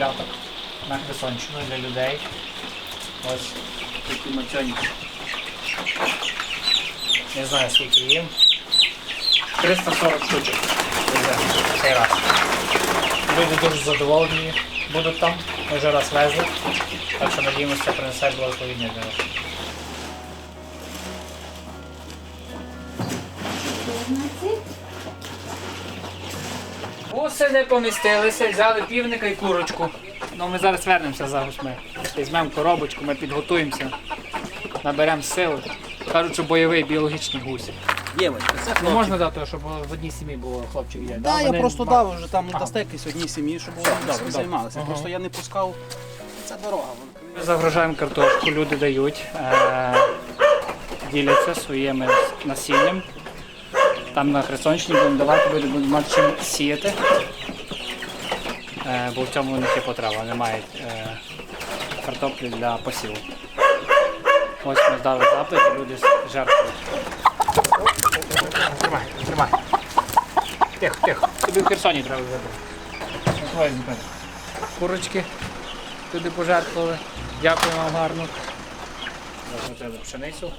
так на Херсонщину для людей. Ось такі мацьоніки. Не знаю скільки їм. 340 штучок цей раз. Люди дуже задоволені будуть там. Ми вже раз везли. Так що надіємося, принесе благословіння для нас. Гуси не помістилися, взяли півника і курочку. Ну ми зараз вернемося за гусьми. Візьмемо коробочку, ми підготуємося, наберемо сили. Кажуть, що бойовий біологічний гусь. Дівочка, це хлопчик. можна дати, щоб в одній сім'ї було хлопчик є. Да, я просто дав вже там Ага. дасте якісь одній сім'ї, щоб вони займалися. Ага. Просто я не пускав. Це дорога. Ми загружаємо картошку, люди дають, е- діляться своїм насінням. Там на Херсонщині будемо давати, люди будуть мати чим сіяти. Е, бо в цьому у них є потреба, не мають е- картоплі для посіву. Ось ми здали запит, люди жертвують. Тримай, тримай. Тихо, тихо. Тобі в Херсоні треба забрати. Курочки туди пожертвували. Дякую вам гарно. Розмотили пшеницю.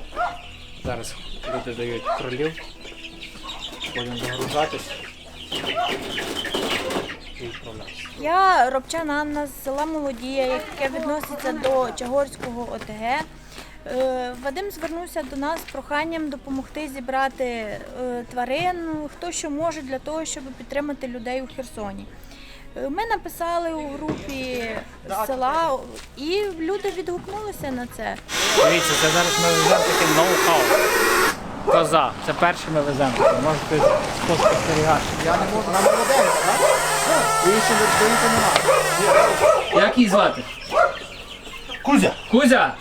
Зараз люди дають кролів. Будемо загружатись і відправлятися. Я Робчан Анна з села Молодія, яке відноситься до Чагорського ОТГ. Е, Вадим звернувся до нас з проханням допомогти зібрати е, тварин, хто що може для того, щоб підтримати людей у Херсоні. Е, Ми написали у групі села, і люди відгукнулися на це. Дивіться, це зараз ми веземо таке ноу-хау. Коза. Це перше ми веземо. Можете спостерігати. Я не можу. Нам молоденька, так? Більше більше немає. Як її звати? Кузя! Кузя!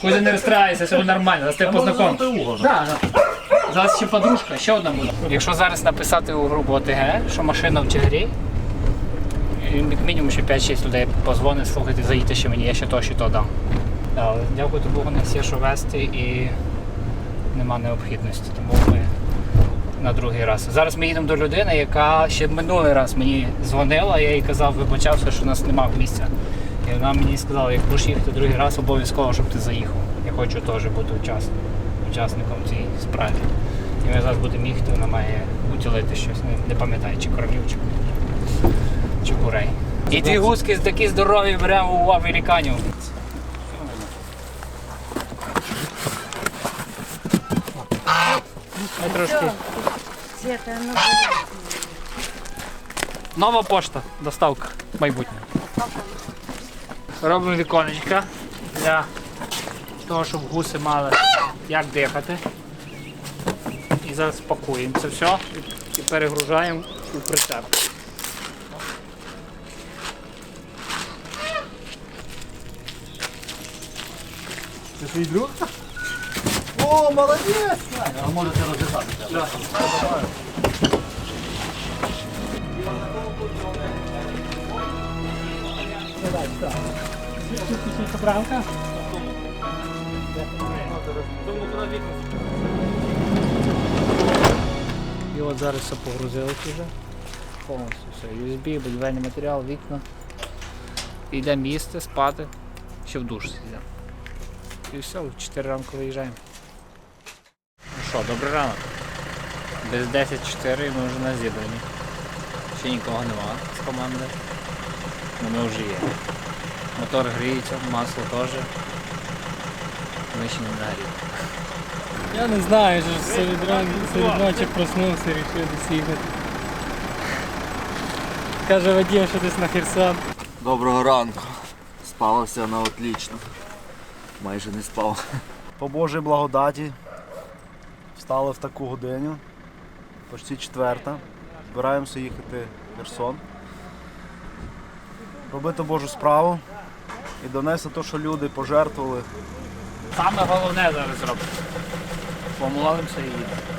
Кузя не розстраюйся, все буде нормально, зараз тебе. Да, да. Зараз ще подружка, ще одна буде. Якщо зараз написати у групу ОТГ, що машина в як мінімум ще 5-6 людей позвонить, слухайте, заїдьте ще мені, я ще то, ще то дам. Да, дякувати Богу, не всі, що вести і нема необхідності, тому ми на другий раз. Зараз ми їдемо до людини, яка ще минулий раз мені дзвонила, я їй казав, вибачався, що у нас немає місця. І вона мені сказала, як будеш їхати другий раз, обов'язково, щоб ти заїхав. Я хочу теж бути учасником, учасником цієї справи. І ми зараз будемо їхати, вона має утілити щось, не, пам'ятаю, чи королів, чи, чи курей. І дві гуски такі здорові беремо у американів. Трошки. Нова пошта, доставка майбутня. Робимо віконечка для того, щоб гуси мали як дихати. І зараз пакуємо це все і- і перегружаємо у прицеп. Це твій друг? О, молодець! Можете розв'язати. Правка? І от зараз все погрузилось вже. Повністю все. USB, будівельний матеріал, вікна. Йдемо їсти, спати, ще в душ сидимо. І все, в 4 ранку виїжджаємо. Що, добрий ранок. Без 10.4 ми вже на зібрані. Ще нікого нема з команди. Ну ми вже є. Мотор гріється, масло теж. Ми ще не нагріли. Я не знаю, що серед, ночі проснувся і вирішив десь їхати. Каже Вадим, що десь на Херсон. Доброго ранку. Спалося на отлично. Майже не спав. По Божій благодаті встали в таку годину, почти четверта. Збираємося їхати в Херсон. Робити Божу справу і донести те, що люди пожертвували. Саме головне зараз зробити. Помолимося і їдемо.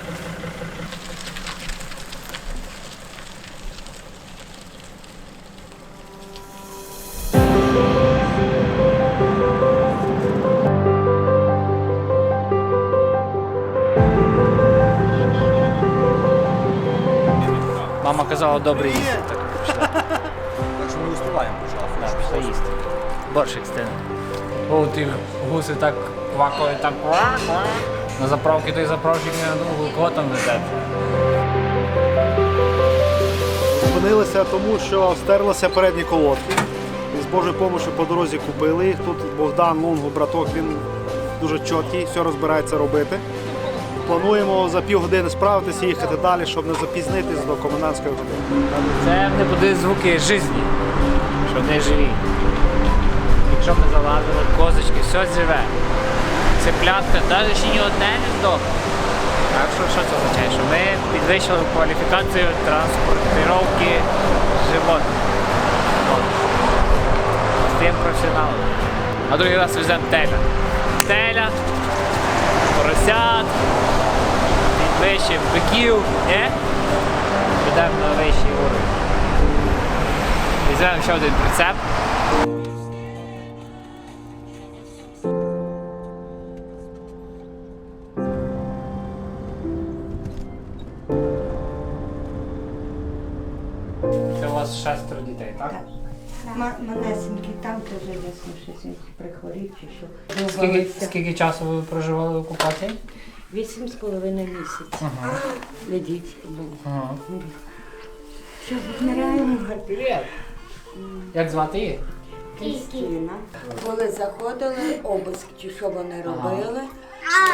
Мама казала, добре їсти. Так що ми успіваємо почати. їсти. Борщик стине. О, ті гуси так квакають, так. На заправки той заправщик не надовго кого там везе. Зупинилися тому, що стерлися передні колодки. І з Божою допомогою по дорозі купили їх. Тут Богдан Лунго, браток, він дуже чіткий, все розбирається робити. Плануємо за півгодини справитися і їхати далі, щоб не запізнитись до комендантської години. Це не будуть звуки житті, що не живі. Якщо ми залазили, козочки, все живе. Цеплятка, навіть ще ні одне не здохло. Так що що це означає? Що ми підвищили кваліфікацію транспортировки животних. От. Стаємо професіоналом. А другий раз веземо теля. Теля, поросят, підвищимо биків, ні? Підемо на вищий уровень. Візьмемо ще один прицеп. Це у вас шестеро дітей, так? Ма- Манесенький там теж ясно, щось прихворів чи що. Скільки, скільки часу ви проживали в окупації? Вісім з половиною місяців. Глядіть, був. Ага. Що вмираємо? Привіт! Як звати її? Крістіна. Коли заходили, обиск чи що вони робили.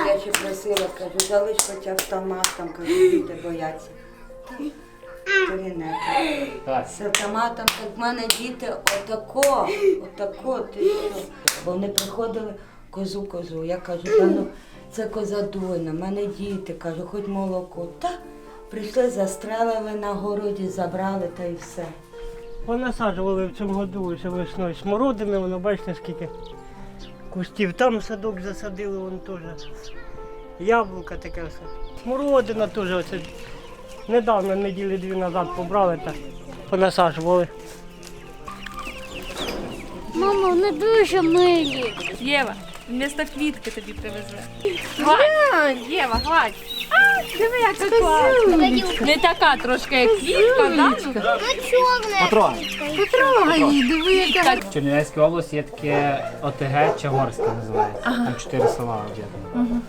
Я ще просила, кажу, залиш хоча б автомат, там кажу, діти бояться. То він не. З автоматом, так в мене діти отако, отако, ти що? Вони приходили козу козу. Я кажу, та ну це коза дуйна, в мене діти, кажу, хоч молоко. Та прийшли, застрелили на городі, забрали та й все. Понасаджували в цьому году ще весною смородини, воно бачите скільки кустів. Там садок засадили, вон теж. Яблука таке все. Смородина теж оце. Недавно, неділі дві назад побрали та понасаджували. Мамо, вони дуже милі. Єва, вмісто квітки тобі привезли. Гладь, Єва, гладь. А, диви, як це класно. Не така трошки, як квітка, да? Ну, Потрогай її, диви, яка. В Чернівецькій області є таке ОТГ Чагорське називається. Там чотири села об'єднані.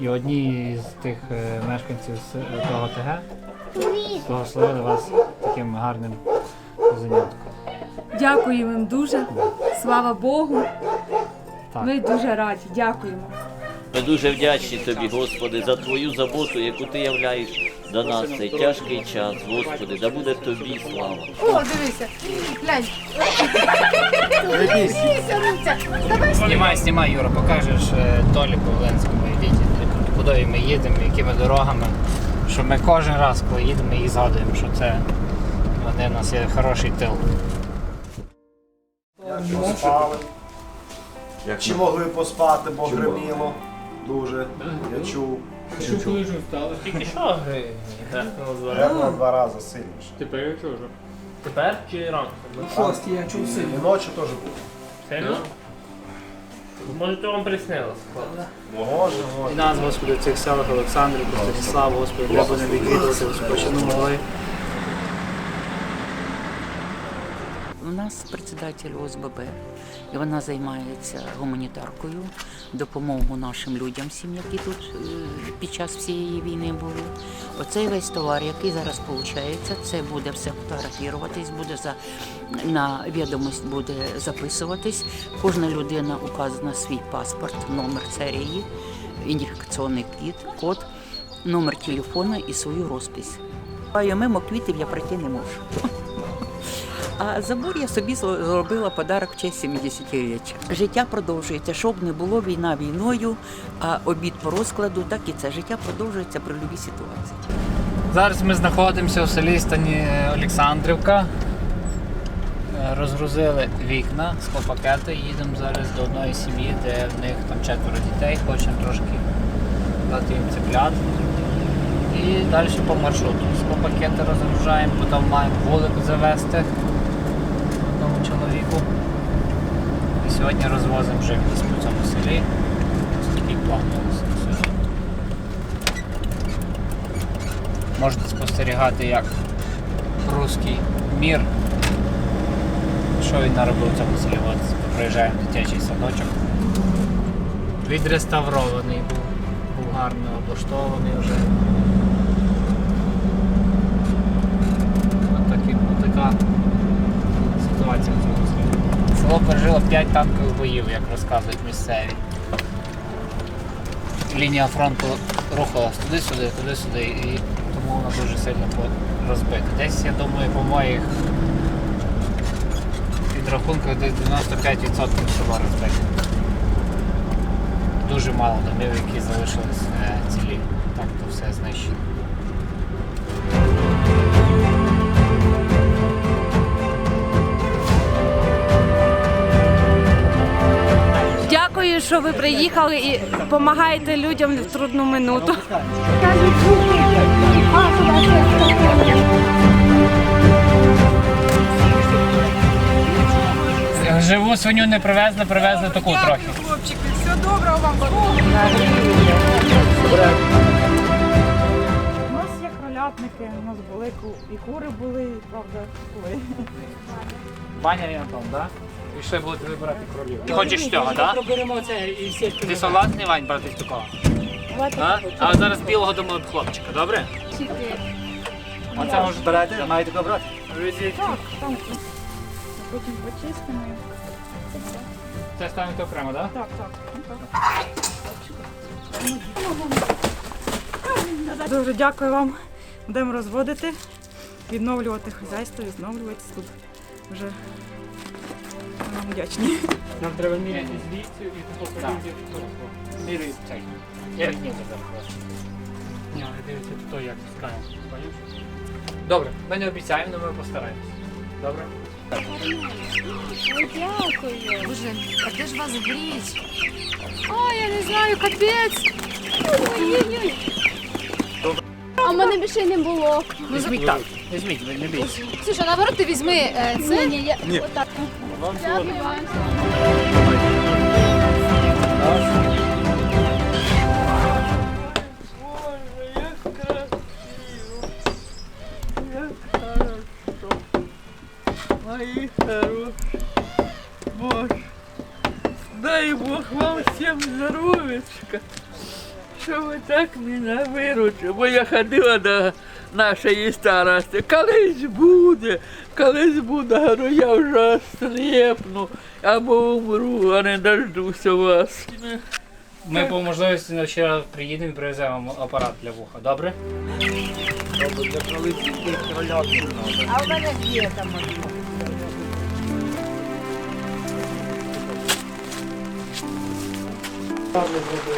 І одні з тих е, мешканців з е, того ОТГ благословили вас таким гарним занятком. Дякуємо їм дуже. Слава Богу. Так. Ми дуже раді. Дякуємо. Ми дуже вдячні тобі, Господи, за твою заботу, яку ти являєш до нас цей тяжкий час, Господи, да буде тобі слава. О, дивися. Глянь. Знімай, знімай, Юра, покажеш е, Толі Павленському і Віті, куди ми їдемо, якими дорогами. Що ми кожен раз, коли їдемо, і згадуємо, що це вони в нас є хороший тил. Спали. Чи могли поспати, бо гриміло дуже. Я чув. Тільки що Гриміло два рази сильніше. Тепер я чужу. Тепер чи ранку? Шості, я чув І сильно. ночі теж було. Сильно? Може, то вам приснилось. Може, може. І нас, Господи, в цих селах Олександрів, Станіслав, Господи, де вони відвідувати, що не могли. Нас председатель ОСББ, і вона займається гуманітаркою, допомогою нашим людям, всім, які тут е, під час всієї війни були. Оцей весь товар, який зараз виходить, це буде все фотографуватись, буде за на відомість буде записуватись. Кожна людина указана свій паспорт, номер серії, ідентифікаційний код, код, номер телефона і свою розпись. А мимо квітів я пройти не можу. А забор я собі зробила подарок в честь 70-річчя. Життя продовжується, щоб не було війна війною, а обід по розкладу, так і це життя продовжується при будь-якій ситуації. Зараз ми знаходимося у селі Стані Олександрівка. Е, Розгрузили вікна, склопакети, їдемо зараз до одної сім'ї, де в них там четверо дітей, хочемо трошки дати їм цеплят. І далі по маршруту. Склопакети розгружаємо, потім маємо вулик завести чоловіку. І сьогодні розвозимо живність по цьому селі. Такий план у сьогодні. Можете спостерігати, як русський мір що він наробив в цьому селі? От приїжджаємо в дитячий садочок. Відреставрований був, був гарно облаштований вже. От такі, селі. Село пережило 5 танкових боїв, як розказують місцеві. Лінія фронту рухалась туди-сюди, туди-сюди, і тому вона дуже сильно розбита. Десь, я думаю, по моїх підрахунках десь 95% село розбите. Дуже мало домів, які залишились е, цілі. Так то все знищено. Що ви приїхали і допомагаєте людям в трудну минуту. Живу свиню не привезли, привезли таку трохи. Хлопчики, все доброго вам. У нас є кролятники, у нас були і кури були, правда, були. Баня Антон, так? Пішли будете вибирати кролів. Ти хочеш цього, так? Проберемо це і всі Ти согласний, Вань, брати такого? А? А зараз білого думаю хлопчика, добре? Оце може брати, маєте кого брати? Так, там потім почистимо. Це ставите окремо, так? Так, так. Дуже дякую вам. Будемо розводити, відновлювати хазяйство, відновлюватися тут. Вже ми вам вдячні. Нам треба міряти звідси і тут. Мірі цей. Я. Ні, але дивіться, хто як скаже. Добре, ми не обіцяємо, але ми постараємось. Добре? Ой, дякую. Боже, а де ж вас гріть? Ой, я не знаю, капець. Ой-ой-ой. А в мене більше й не було. Візьміть так, візьміть, ви не бійтеся. Слушай, наоборот, ти візьми е, це. Ні, я... Ні. Отак. Вам Дякую. Мои хорошие. Боже, дай Бог вам всім здоров'ячка, що ви так мене виручили. Бо я ходила до нашої старості. Колись буде, колись буде, говорю, я вже стріпну. або умру, а не дождуся вас. Ми по можливості на вчора приїдемо і привеземо апарат для вуха, добре? А в мене є там.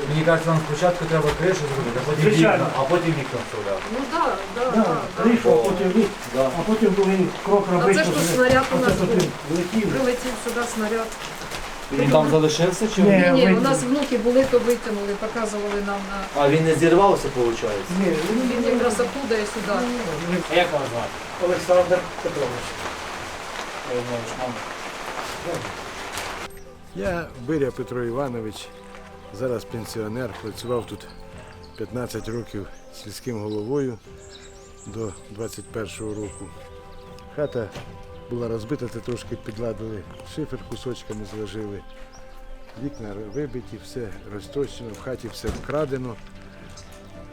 Мені кажеться, нам спочатку треба кришу зробити, а потім Звичайно. вікна, а потім вікна вставляти. Ну так, так, Да, Кришу, а потім вік, а потім повинен крок А робити. це ж тут снаряд у нас був. Летів. Прилетів сюди снаряд. Він там залишився чи Ні, Ні, ні, у нас внуки були, то витягнули, показували нам на. А він не зірвався, виходить? Ні, Він якраз оттуда і сюди. А як вас звати? Олександр Петрович. Я Биря Петро Іванович, зараз пенсіонер, працював тут 15 років сільським головою до 21-го року. Хата була розбита, це трошки підладили, шифер кусочками зложили, вікна вибиті, все розтрощено, в хаті все вкрадено,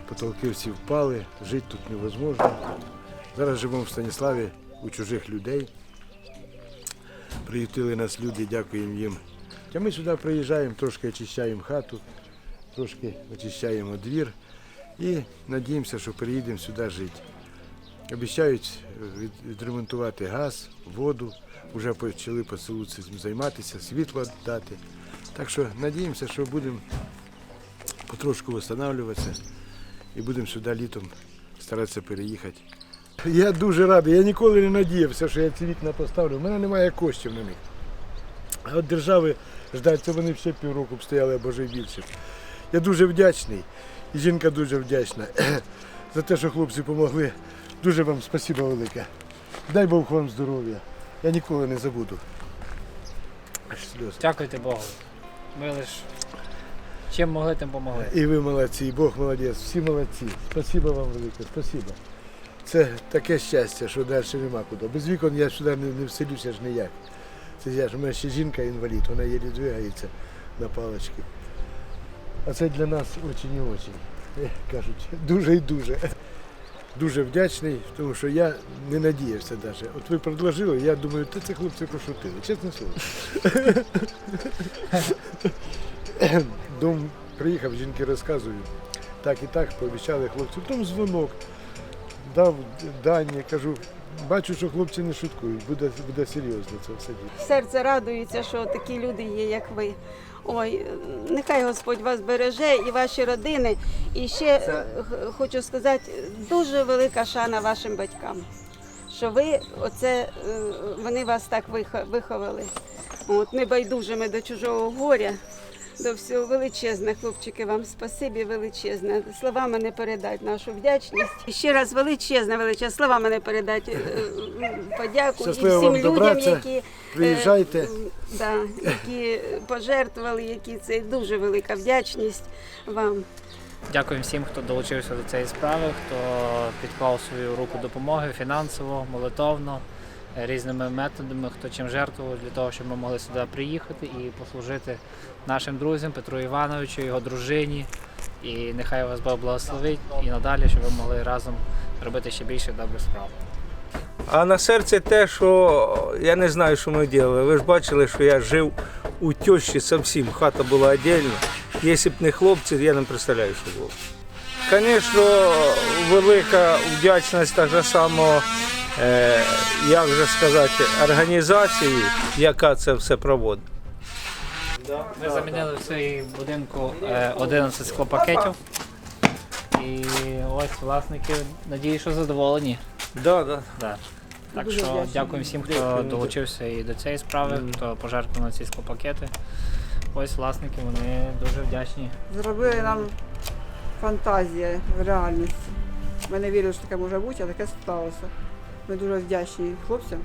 потолки всі впали, жити тут невозможно. Зараз живемо в Станіславі у чужих людей. Приютили нас люди, дякуємо їм. А ми сюди приїжджаємо, трошки очищаємо хату, трошки очищаємо двір і надіємося, що приїдемо сюди жити. Обіцяють відремонтувати газ, воду, вже почали по займатися, світло дати. Так що надіємося, що будемо потрошку встановлюватися і будемо сюди літом старатися переїхати. Я дуже радий, я ніколи не надіявся, що я ці вікна поставлю. У мене немає коштів на них. А от держави ждать, вони ще півроку б стояли або вже більше. Я дуже вдячний, і жінка дуже вдячна за те, що хлопці допомогли. Дуже вам спасибо велике. Дай Бог вам здоров'я. Я ніколи не забуду. Сльози. Дякуйте Богу. Ми лиш чим могли, тим помогли. І ви молодці, і Бог молодець, всі молодці. Спасибо вам велике, спасибо. Це таке щастя, що далі нема куди. Без вікон я сюди не, не вселюся ж ніяк. Це у мене ще жінка інвалід, вона єлі двигається на паличці. А це для нас дуже і дуже. Кажуть, дуже і дуже. Дуже вдячний, тому що я не надіявся навіть. От ви предложили, я думаю, ти це хлопці пошутили, чесне слово. Дом приїхав, жінки розказують, так і так, пообіцяли хлопцю. Потім дзвонок, дав дані, кажу, бачу, що хлопці не шуткують, буде, буде серйозно це все діло. Серце радується, що такі люди є, як ви. Ой, нехай Господь вас береже і ваші родини. І ще е, х- хочу сказати, дуже велика шана вашим батькам, що ви оце е, вони вас так виховали. От небайдужими до чужого горя. До всього величезне, хлопчики, вам спасибі величезне. Словами не передать нашу вдячність. І ще раз величезне, величезне, словами не передать е, подяку Щасливо і всім вам людям, які е, приїжджайте. да, які пожертвували, які це дуже велика вдячність вам. Дякую всім, хто долучився до цієї справи, хто підклав свою руку допомоги фінансово, молитовно, різними методами, хто чим жертвував для того, щоб ми могли сюди приїхати і послужити нашим друзям Петру Івановичу, його дружині. І нехай вас Бог благословить і надалі, щоб ви могли разом робити ще більше добрих справ. А на серці те, що я не знаю, що ми робили. Ви ж бачили, що я жив у тещі зовсім, хата була віддільна. Якщо б не хлопці, я не представляю, що було. Звісно, велика вдячність так само, е, як же сказати, організації, яка це все проводить. Ми замінили в своїй будинку е, 11 склопакетів. І ось власники, надію, що задоволені. Да, да. Да. Так що дякуємо всім, хто долучився і до цієї справи, хто пожертвував на ці склопакети. Ось власники, вони дуже вдячні. Зробили нам фантазія в реальності. Ми не вірили, що таке може бути, а таке сталося. Ми дуже вдячні хлопцям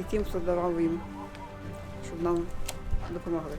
і тим, хто давав їм, щоб нам допомогли.